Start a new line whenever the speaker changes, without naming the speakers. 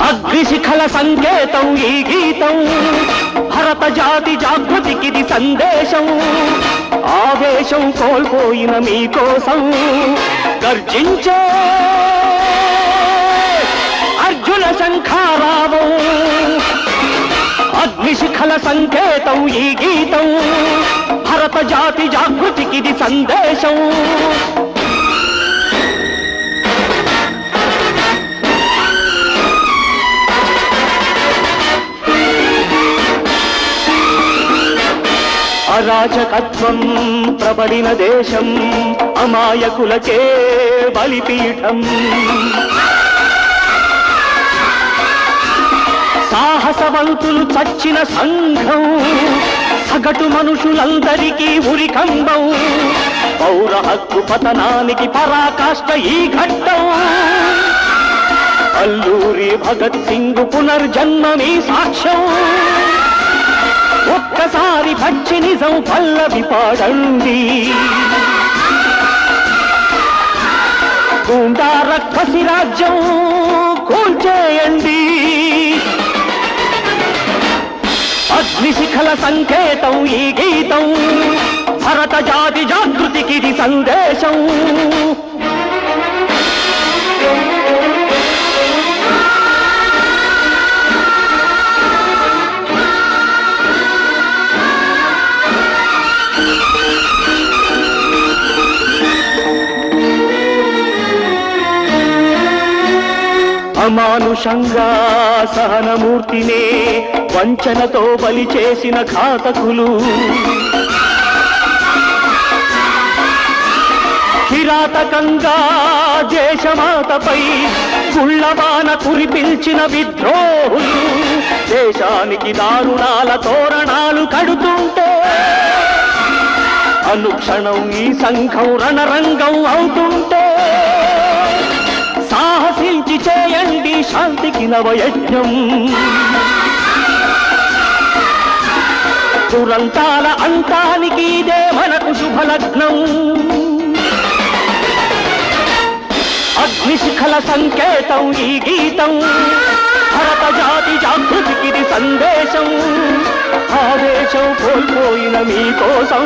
అగ్నిశిఖల సంకేతం ఈ గీతం భరత జాతి జాగృతికిది సందేశం. ఆవేశం కోల్పోయిన మీకోసం గర్జించే అర్జున శంఖారావం. అగ్నిశిఖల సంకేతం ఈ గీతం భరత జాతి జాగృతికిది సందేశం. అరాచకత్వం ప్రబలిన దేశం అమాయకులకే బలిపీఠం సాహసవంతులు చచ్చిన సంఘం సగటు మనుషులందరికీ ఉరికంబం. పౌర హక్కు పతనానికి పరాకాష్ట ఈ ఘట్టం. అల్లూరి భగత్ సింగ్ పునర్జన్మని సాక్ష్యం. ఒక్కసారి పచ్చి నిజం పల్లవి పాడండి. గుండా రక్కసి రాజ్యం కూల్చేయండి. అగ్నిశిఖల సంకేతం ఈ గీతం భరత జాతి జాగృతికిది సందేశం. అమానుషంగా సహనమూర్తినే వంచనతో బలి చేసిన ఘాతకులు. కిరాతకంగా దేశమాతపై గుళ్ళబాన కురిపించిన విద్రోహులు. దేశానికి దారుణాల తోరణాలు కడుతుంటే అనుక్షణం ఈ సంఘం రణరంగం అవుతుంటే శాంతికి నవయజ్ఞం దురంతాల అంతానికి ఇదే మనకు శుభలగ్నం. అగ్నిశిఖల సంకేతం ఈ గీతం. భరత జాతి జాగృతికి సందేశం. ఆదేశం కోల్పోయిన మీకోసం.